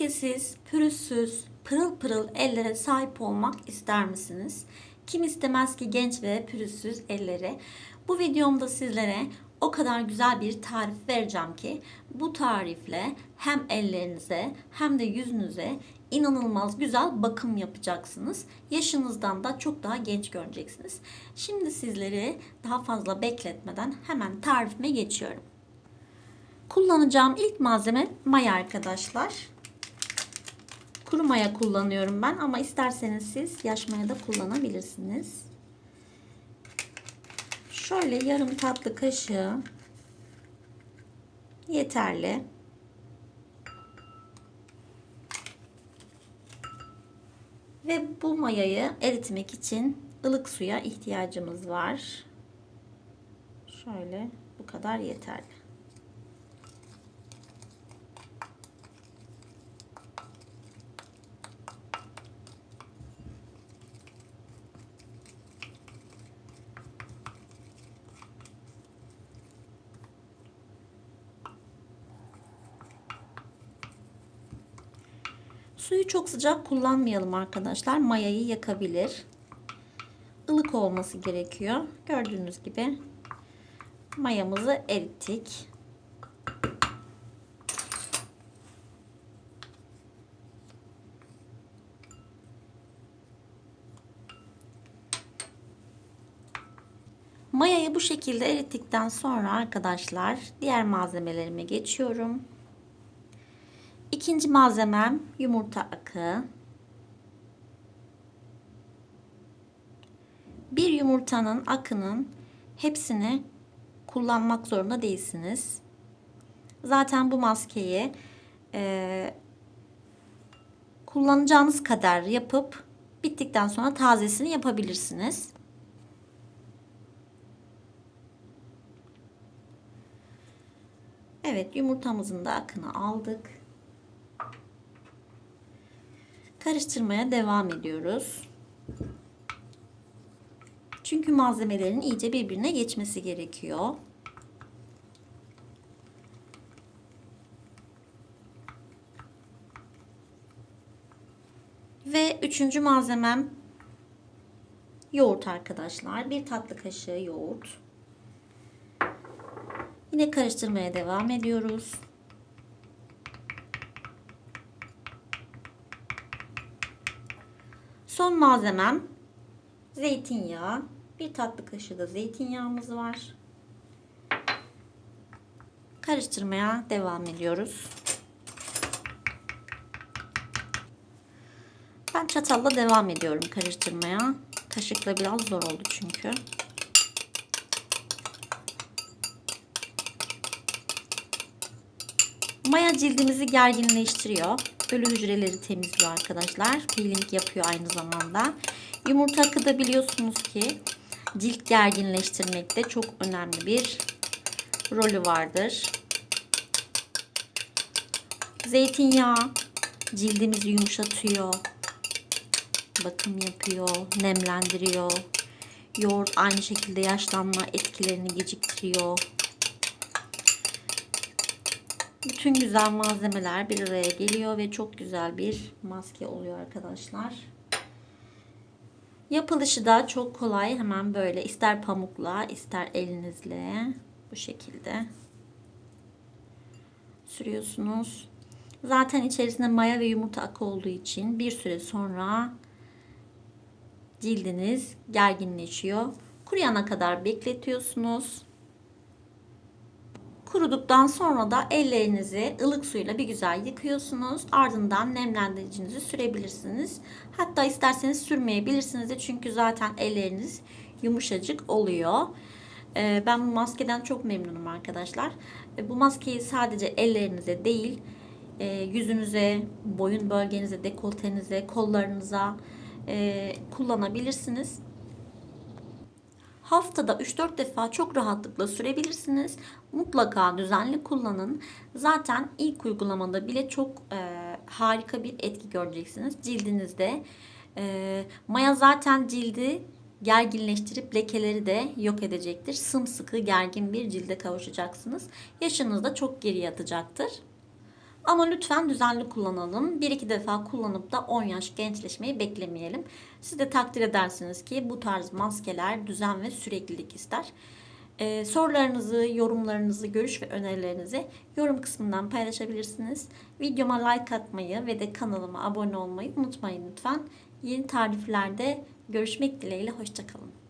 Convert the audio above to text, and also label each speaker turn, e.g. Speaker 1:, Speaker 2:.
Speaker 1: Lekesiz, pürüzsüz, pırıl pırıl ellere sahip olmak ister misiniz? Kim istemez ki genç ve pürüzsüz elleri? Bu videomda sizlere o kadar güzel bir tarif vereceğim ki bu tarifle hem ellerinize hem de yüzünüze inanılmaz güzel bakım yapacaksınız. Yaşınızdan da çok daha genç göreceksiniz. Şimdi sizleri daha fazla bekletmeden hemen tarifime geçiyorum. Kullanacağım ilk malzeme maya arkadaşlar. Kuru maya kullanıyorum ben ama isterseniz siz yaş maya da kullanabilirsiniz. Şöyle yarım tatlı kaşığı yeterli. Ve bu mayayı eritmek için ılık suya ihtiyacımız var. Şöyle bu kadar yeterli. Suyu çok sıcak kullanmayalım arkadaşlar. Mayayı yakabilir. Ilık olması gerekiyor. Gördüğünüz gibi mayamızı erittik. Mayayı bu şekilde erittikten sonra arkadaşlar diğer malzemelerime geçiyorum. İkinci malzemem yumurta akı. Bir yumurtanın akının hepsini kullanmak zorunda değilsiniz. Zaten bu maskeyi e, kullanacağınız kadar yapıp bittikten sonra tazesini yapabilirsiniz. Evet yumurtamızın da akını aldık. Karıştırmaya devam ediyoruz. Çünkü malzemelerin iyice birbirine geçmesi gerekiyor. Ve üçüncü malzemem yoğurt arkadaşlar. Bir tatlı kaşığı yoğurt. Yine karıştırmaya devam ediyoruz. Son malzemem zeytinyağı. Bir tatlı kaşığı da zeytinyağımız var. Karıştırmaya devam ediyoruz. Ben çatalla devam ediyorum karıştırmaya. Kaşıkla biraz zor oldu çünkü. Maya cildimizi gerginleştiriyor. Ölü hücreleri temizliyor arkadaşlar. Peeling yapıyor aynı zamanda. Yumurta akı da biliyorsunuz ki cilt gerginleştirmekte çok önemli bir rolü vardır. Zeytinyağı cildimizi yumuşatıyor. Bakım yapıyor, nemlendiriyor. Yoğurt aynı şekilde yaşlanma etkilerini geciktiriyor. Bütün güzel malzemeler bir araya geliyor ve çok güzel bir maske oluyor arkadaşlar. Yapılışı da çok kolay. Hemen böyle ister pamukla ister elinizle bu şekilde sürüyorsunuz. Zaten içerisinde maya ve yumurta akı olduğu için bir süre sonra cildiniz gerginleşiyor. Kuruyana kadar bekletiyorsunuz. Kuruduktan sonra da ellerinizi ılık suyla bir güzel yıkıyorsunuz. Ardından nemlendiricinizi sürebilirsiniz. Hatta isterseniz sürmeyebilirsiniz de çünkü zaten elleriniz yumuşacık oluyor. Ee, ben bu maskeden çok memnunum arkadaşlar. Bu maskeyi sadece ellerinize değil e, yüzünüze, boyun bölgenize, dekoltenize, kollarınıza e, kullanabilirsiniz. Haftada 3-4 defa çok rahatlıkla sürebilirsiniz. Mutlaka düzenli kullanın. Zaten ilk uygulamada bile çok e, harika bir etki göreceksiniz cildinizde. E, maya zaten cildi gerginleştirip lekeleri de yok edecektir. Sımsıkı gergin bir cilde kavuşacaksınız. Yaşınız da çok geri yatacaktır. Ama lütfen düzenli kullanalım. Bir iki defa kullanıp da 10 yaş gençleşmeyi beklemeyelim. Siz de takdir edersiniz ki bu tarz maskeler düzen ve süreklilik ister. Ee, sorularınızı, yorumlarınızı, görüş ve önerilerinizi yorum kısmından paylaşabilirsiniz. Videoma like atmayı ve de kanalıma abone olmayı unutmayın lütfen. Yeni tariflerde görüşmek dileğiyle. Hoşçakalın.